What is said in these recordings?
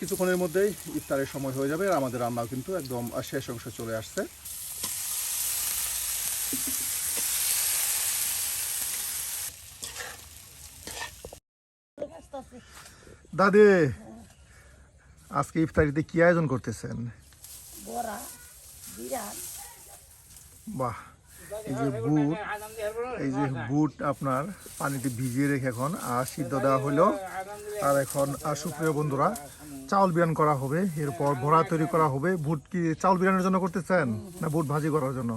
কিছুক্ষণের মধ্যেই ইফতারের সময় হয়ে যাবে আর আমাদের রান্নাও কিন্তু একদম শেষ অংশে চলে আসছে। দাদি আজকে ইফতারিতে কি আয়োজন করতেছেন? বাহ এই যে বুট এই যে বুট আপনার পানিতে ভিজিয়ে রেখে এখন আর সিদ্ধ দেওয়া হলো। আর এখন আর সুপ্রিয় বন্ধুরা চাউল বিরান করা হবে এরপর ভরা তৈরি করা হবে। বুট কি চাউল বিরানোর জন্য করতেছেন? না বুট ভাজি করার জন্য?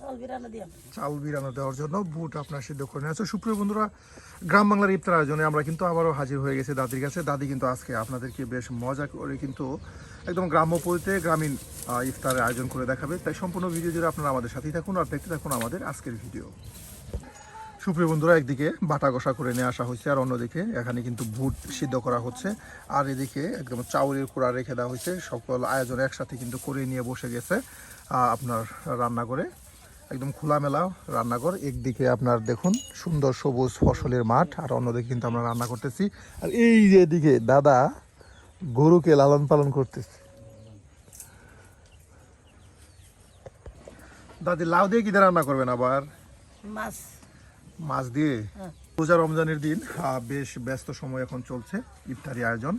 চাল বিরানো চাউল বিরানো দেওয়ার জন্য বুট আপনার সিদ্ধ করে নিয়ে আসছে সুপ্রিয় বন্ধুরা গ্রাম বাংলার ইফতার আয়োজনে আমরা কিন্তু আবারও হাজির হয়ে গেছি দাদির কাছে। দাদি কিন্তু আজকে আপনাদেরকে বেশ মজা করে কিন্তু একদম গ্রাম্য পরিতে গ্রামীণ ইফতারের আয়োজন করে দেখাবে। তাই সম্পূর্ণ ভিডিও জুড়ে আপনারা আমাদের সাথেই থাকুন আর দেখতে থাকুন আমাদের আজকের ভিডিও। সুপ্রিয় বন্ধুরা, একদিকে বাটা কষা করে নিয়ে আসা হয়েছে আর অন্যদিকে এখানে কিন্তু ভুট সিদ্ধ করা হচ্ছে। আর এদিকে একদম চাউলের কুড়া রেখে দেওয়া হয়েছে। সকল আয়োজন একসাথে কিন্তু করে নিয়ে বসে গেছে আপনার রান্না করে একদম খোলামেলা রান্নাঘর। একদিকে আপনার দেখুন, সুন্দর সবুজ ফসলের মাঠ, আর অন্যদিকে কিন্তু আমরা রান্না করতেছি। আর এই যে এদিকে দাদা গরুকে লালন পালন করতেছে। দাদি, লাউ দিয়ে কি রান্না করবেন আবার? মাছ। মাছ দিয়ে। রোজা রমজানের দিন বেশ ব্যস্ত সময় এখন চলছে ইফতারি আয়োজন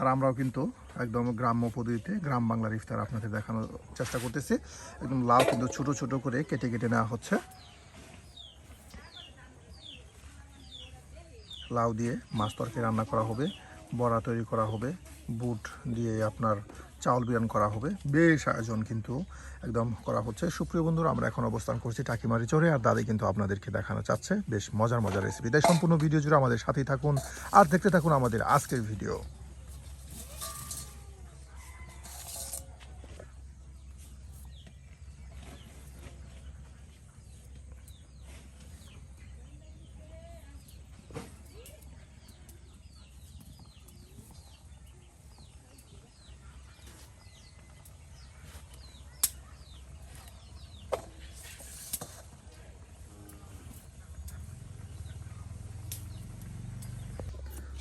আর আমরাও কিন্তু একদম গ্রাম্য পদ্ধতিতে, গ্রাম বাংলার ইফতার আপনাদের দেখানোর চেষ্টা করতেছি একদম লাউ কিন্তু ছোট ছোট করে কেটে কেটে নেওয়া হচ্ছে লাউ দিয়ে মাছ তরকারি রান্না করা হবে, বড়া তৈরি করা হবে, বুট দিয়ে আপনার চাউল বিরান করা হবে। বেশ আয়োজন কিন্তু একদম করা হচ্ছে। সুপ্রিয় বন্ধুরা, আমরা এখন অবস্থান করছি টাকিমারি চড়ে আর দাদি কিন্তু আপনাদেরকে দেখানো চাচ্ছে। বেশ মজার মজার রেসিপি তাই সম্পূর্ণ ভিডিও জুড়ে আমাদের সাথেই থাকুন আর দেখতে থাকুন আমাদের আজকের ভিডিও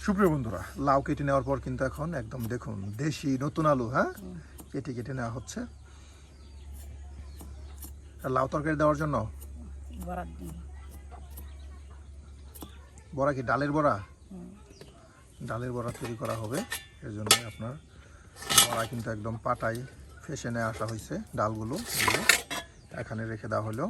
সুপ্রিয় বন্ধুরা লাউ কেটে নেওয়ার পর কিন্তু এখন একদম দেখুন দেশি নতুন আলু হ্যাঁ? কেটে কেটে নেওয়া হচ্ছে। লাউ তরকারি দেওয়ার জন্য? বড়া কি ডালের বড়া? ডালের বড়া তৈরি করা হবে এর জন্য আপনার বড়া কিন্তু একদম পাটাই ফেসে নিয়ে আসা হয়েছে ডালগুলো। এখানে রেখে দেওয়া হলো।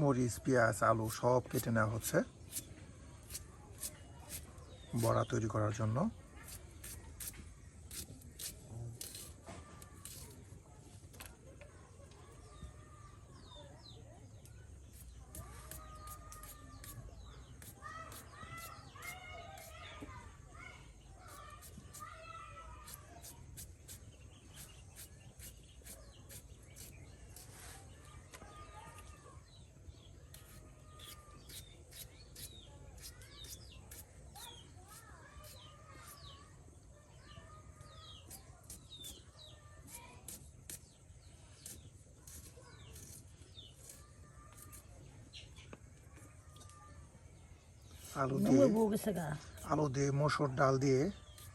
মরিচ পেঁয়াজ আলু সব কেটে নেওয়া হচ্ছে বড়া তৈরি করার জন্য। আলু দিয়ে আলু দিয়ে মসুর ডাল দিয়ে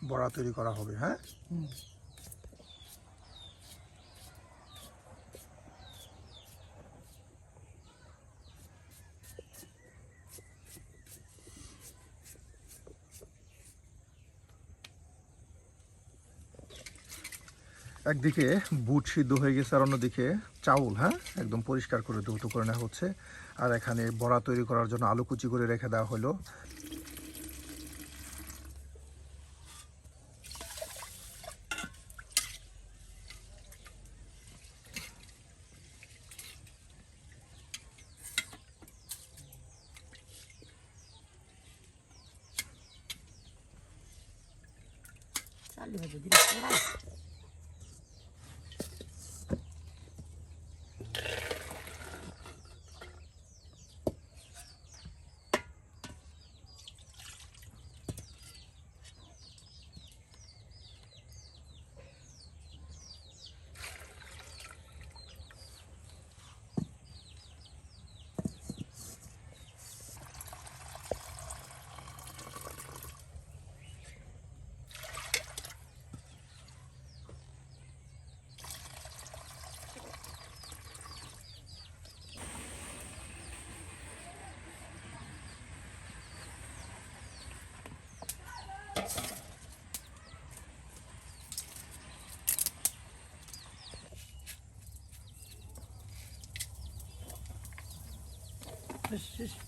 বড়া তৈরি করা হবে হ্যাঁ? একদিকে বুট সিদ্ধ হয়ে গেছে আর অন্যদিকে চাউল হ্যাঁ? একদম পরিষ্কার করে দ্রুত করে নেওয়া হচ্ছে। আর এখানে বড়া তৈরি করার জন্য আলু কুচি করে রেখে দেওয়া হলো। চালি দিলে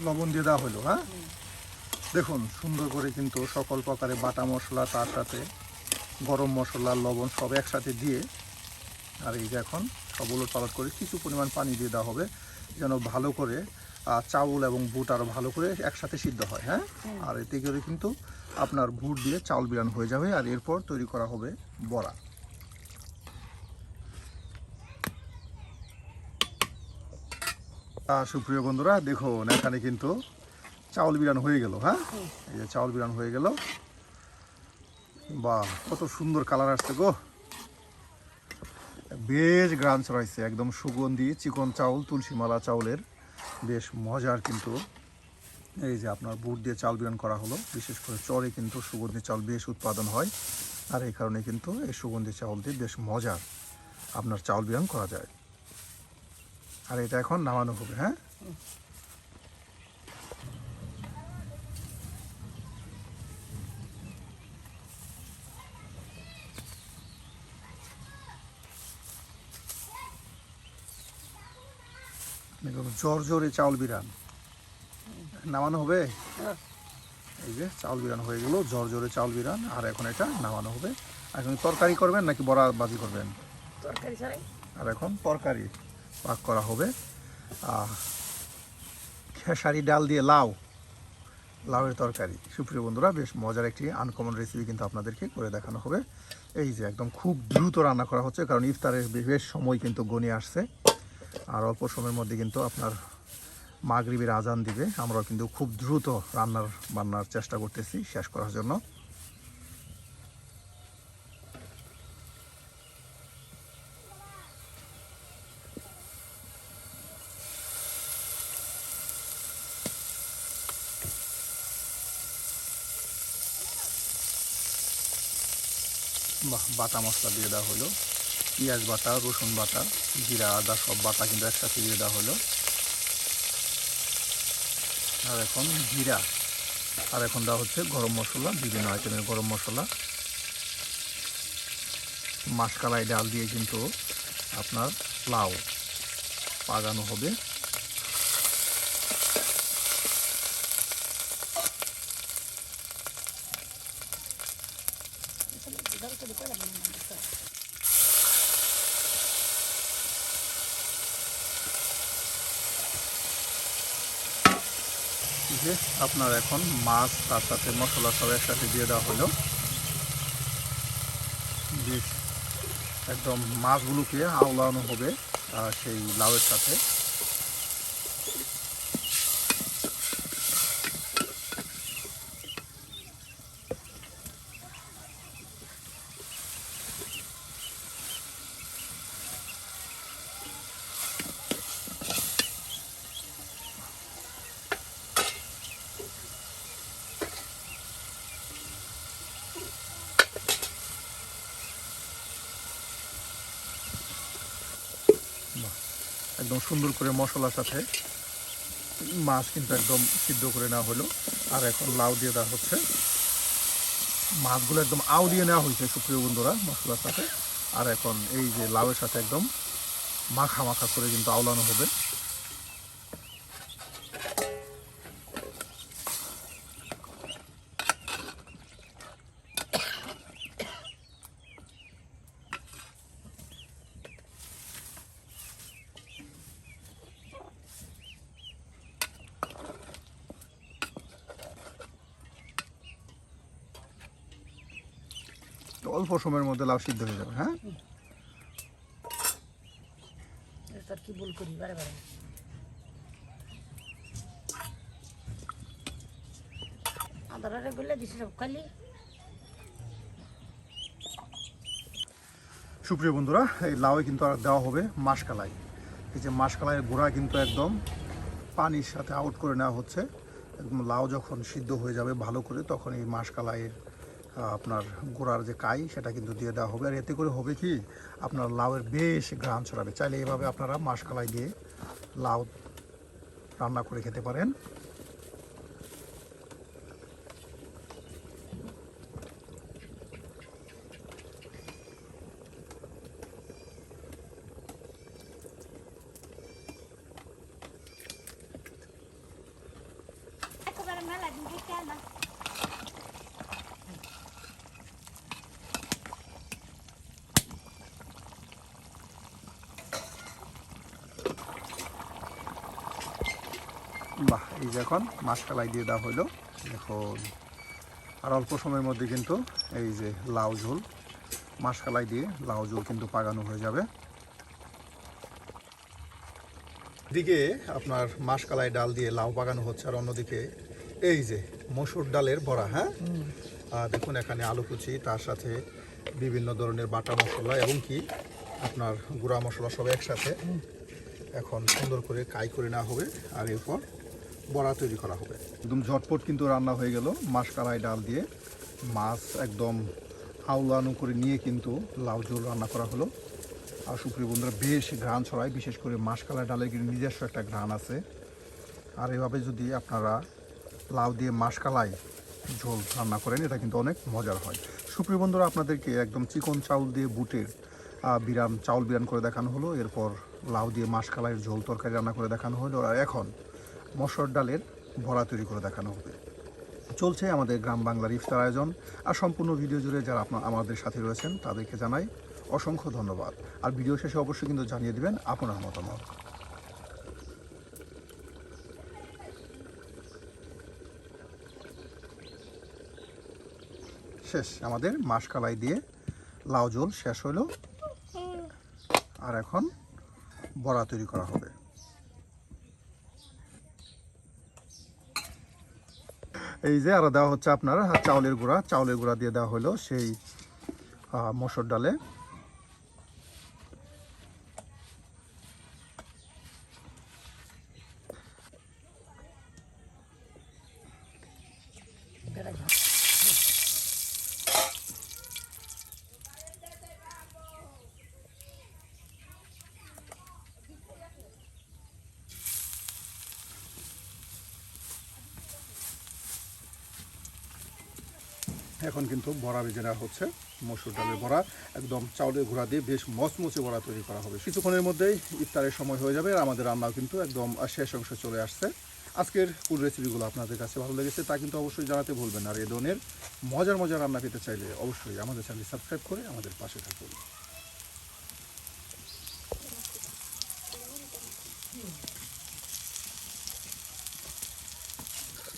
লবণ দিয়ে দেওয়া হলো হ্যাঁ? দেখুন সুন্দর করে কিন্তু সকল প্রকারের বাটা মশলা তার সাথে গরম মশলা লবণ সব একসাথে দিয়ে আর এই যে এখন সবগুলো পালট করে কিছু পরিমাণ পানি দিয়ে দেওয়া হবে যেন ভালো করে চাউল এবং বুট আরও ভালো করে একসাথে সিদ্ধ হয় হ্যাঁ? আর এতে করে কিন্তু আপনার বুট দিয়ে চাউল বিরান হয়ে যাবে আর এরপর তৈরি করা হবে বড়া। সুপ্রিয় বন্ধুরা, দেখুন, এখানে কিন্তু চাউল বিরান হয়ে গেল হ্যাঁ? এই যে চাউল বিরান হয়ে গেল। বাহ, কত সুন্দর কালার আসছে গো। বেশ গ্রান ছড়াইছে, একদম সুগন্ধি, চিকন চাউল তুলসী মালা চাউলের বেশ মজার কিন্তু। এই যে আপনার বুট দিয়ে চাল বিরান করা হলো, বিশেষ করে চরে কিন্তু সুগন্ধি চাউল বেশ উৎপাদন হয়, আর এই কারণে কিন্তু এই সুগন্ধি চাউল দিয়ে বেশ মজার আপনার চাউল বিরান করা যায়। আর এটা এখন নামানো হবে হ্যাঁ? জ্বর জ্বরে চাউল বিরান। নামানো হবে। এই যে চাউল বিরান হয়ে গেল জ্বর জ্বরে চাউল বিরান আর এখন এটা নামানো হবে। এখন তরকারি করবেন নাকি বড়া বাজি করবেন? তরকারি আর এখন তরকারি। পাক করা হবে। খেসারি ডাল দিয়ে লাউ, লাউয়ের তরকারি। সুপ্রিয় বন্ধুরা, বেশ মজার একটি আনকমন রেসিপি কিন্তু আপনাদেরকে করে দেখানো হবে। এই যে একদম খুব দ্রুত রান্না করা হচ্ছে, কারণ ইফতারের বেশ সময় কিন্তু গনিয়ে আসছে। আর অল্প সময়ের মধ্যে কিন্তু আপনার মাগরিবের আজান দিবে। আমরাও কিন্তু খুব দ্রুত রান্নার, বান্নার চেষ্টা করতেছি শেষ করার জন্য। বাটা মশলা দিয়ে দেওয়া হলো। পেঁয়াজ বাটা, রসুন বাটা, জিরা, আদা, সব বাটা কিন্তু একসাথে দিয়ে দেওয়া হলো। আর এখন জিরা। আর এখন দেওয়া হচ্ছে গরম মশলা, বিভিন্ন আইটেমের গরম মশলা। মাসকালাই ডাল দিয়ে কিন্তু আপনার লাউ পাগানো হবে। যে আপনার এখন মাছ, তার সাথে মশলা সব একসাথে দিয়ে দেওয়া হলো। একদম মাছগুলোকে আওলানো হবে সেই লাউয়ের সাথে। একদম সুন্দর করে মশলার সাথে মাছ কিন্তু একদম সিদ্ধ করে নেওয়া হলো। আর এখন লাউ দিয়ে দেওয়া হচ্ছে। মাছগুলো একদম আউ দিয়ে নেওয়া হয়েছে, সুপ্রিয় বন্ধুরা, মশলার সাথে। আর এখন এই যে লাউয়ের সাথে একদম মাখা মাখা করে কিন্তু আওলানো হবে তো অল্প সময়ের মধ্যে লাউ সিদ্ধ হয়ে যাবে হ্যাঁ? কি ভুল করি? বারে বারে। আদারে গুলে দিছি সব খালি। সুপ্রিয় বন্ধুরা এই লাউয়ে কিন্তু আর দেওয়া হবে মাসকালাই। এই যে মাসকালাইয়ের গোড়া কিন্তু একদম পানির সাথে আউট করে নেওয়া হচ্ছে। একদম লাউ যখন সিদ্ধ হয়ে যাবে ভালো করে তখন এই মাসকালাইয়ের আপনার গোড়ার যে কাই, সেটা কিন্তু দিয়ে দেওয়া হবে। আর এতে করে হবে কি, আপনার লাউয়ের বেশ ঘ্রাণ ছড়াবে। চাইলে এভাবে আপনারা মাসকালাই দিয়ে লাউ রান্না করে খেতে পারেন একেবারে মেলা দিন থেকে না বাহ এই যে এখন মাসকালাই দিয়ে দেওয়া হলো। এখন আর অল্প সময়ের মধ্যে কিন্তু এই যে লাউ ঝোল মাসকালাই দিয়ে লাউ ঝোল কিন্তু পাগানো হয়ে যাবে। দিকে আপনার মাসকালাই ডাল দিয়ে লাউ পাকানো হচ্ছে আর অন্যদিকে এই যে মসুর ডালের বড়া হ্যাঁ? আর দেখুন এখানে আলু কুচি তার সাথে বিভিন্ন ধরনের বাটা মশলা এবং কি আপনার গুঁড়া মশলা সব একসাথে এখন সুন্দর করে কাই করে নেওয়া হবে। আর এরপর বড়া তৈরি করা হবে। একদম ঝটপট কিন্তু রান্না হয়ে গেল। মাসকালাই ডাল দিয়ে মাছ একদম আউলানো করে নিয়ে কিন্তু লাউ ঝোল রান্না করা হলো। আর সুপ্রিয় বন্ধুরা, বেশ ঘ্রাণ ছড়ায়, বিশেষ করে মাসকালাই ডালের কিন্তু নিজস্ব একটা ঘ্রাণ আছে। আর এভাবে যদি আপনারা লাউ দিয়ে মাসকালাই ঝোল রান্না করেন, এটা কিন্তু অনেক মজার হয়। সুপ্রিয় বন্ধুরা, আপনাদেরকে একদম চিকন চাউল দিয়ে বুটের বিরাম, চাউল বিরান করে দেখানো হলো। এরপর লাউ দিয়ে মাসকালাইয়ের ঝোল তরকারি রান্না করে দেখানো হলো। আর এখন মসর ডালের বড়া তৈরি করে দেখানো হবে। চলছে আমাদের গ্রাম বাংলার ইফতার আয়োজন, আর সম্পূর্ণ ভিডিও জুড়ে যারা আপনার আমাদের সাথে রয়েছেন, তাদেরকে জানাই অসংখ্য ধন্যবাদ। আর ভিডিও শেষে অবশ্যই কিন্তু জানিয়ে দেবেন আপনার মতামত। শেষ, আমাদের মাসকালাই দিয়ে লাউ ঝোল শেষ হলো। আর এখন বড়া তৈরি করা হবে। এই যে আর দেওয়া হচ্ছে আপনার, চাউলের গুঁড়া। চাউলের গুঁড়া দিয়ে দেওয়া হলো সেই মসুর ডালে। এখন কিন্তু বড়া নেওয়া হচ্ছে, মসুর ডালের বড়া, একদম চাউলের ঘোড়া দিয়ে বেশ মচমচে বড়া তৈরি করা হবে। কিছুক্ষণের মধ্যেই ইফতারের সময় হয়ে যাবে, আর আমাদের রান্নাও কিন্তু একদম শেষ অংশে চলে আসছে। আজকের ফুড রেসিপিগুলো আপনাদের কাছে ভালো লেগেছে, তা কিন্তু অবশ্যই জানাতে ভুলবেন আর এ ধরনের মজার মজার রান্না পেতে চাইলে অবশ্যই আমাদের চ্যানেল সাবস্ক্রাইব করে আমাদের পাশে থাকুন।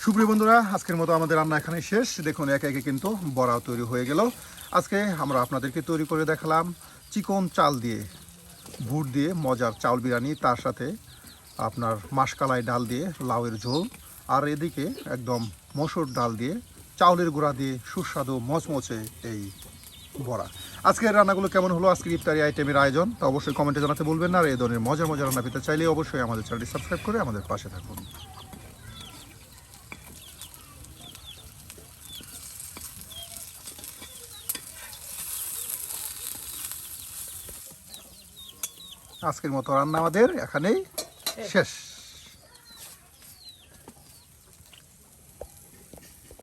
সুপ্রিয় বন্ধুরা, আজকের মতো আমাদের রান্না এখানে শেষ। দেখুন, একে একে কিন্তু বড়াও তৈরি হয়ে গেল। আজকে আমরা আপনাদেরকে তৈরি করে দেখালাম চিকন চাল দিয়ে বুট দিয়ে মজার চাউল বিরিয়ানি, তার সাথে আপনার মাসকালাই ডাল দিয়ে লাউয়ের ঝোল, আর এদিকে একদম মসুর ডাল দিয়ে চাউলের গুঁড়া দিয়ে সুস্বাদু মচমচে এই বড়া। আজকের রান্নাগুলো কেমন হলো? আজকের ইফতারি আইটেমের আয়োজন, তা অবশ্যই কমেন্টে জানাতে বলবেন না। আর এই ধরনের মজার মজার রান্না পেতে চাইলে অবশ্যই আমাদের চ্যানেলটি সাবস্ক্রাইব করে আমাদের পাশে থাকুন। আজকের মতো রান্না আমাদের এখানেই শেষ।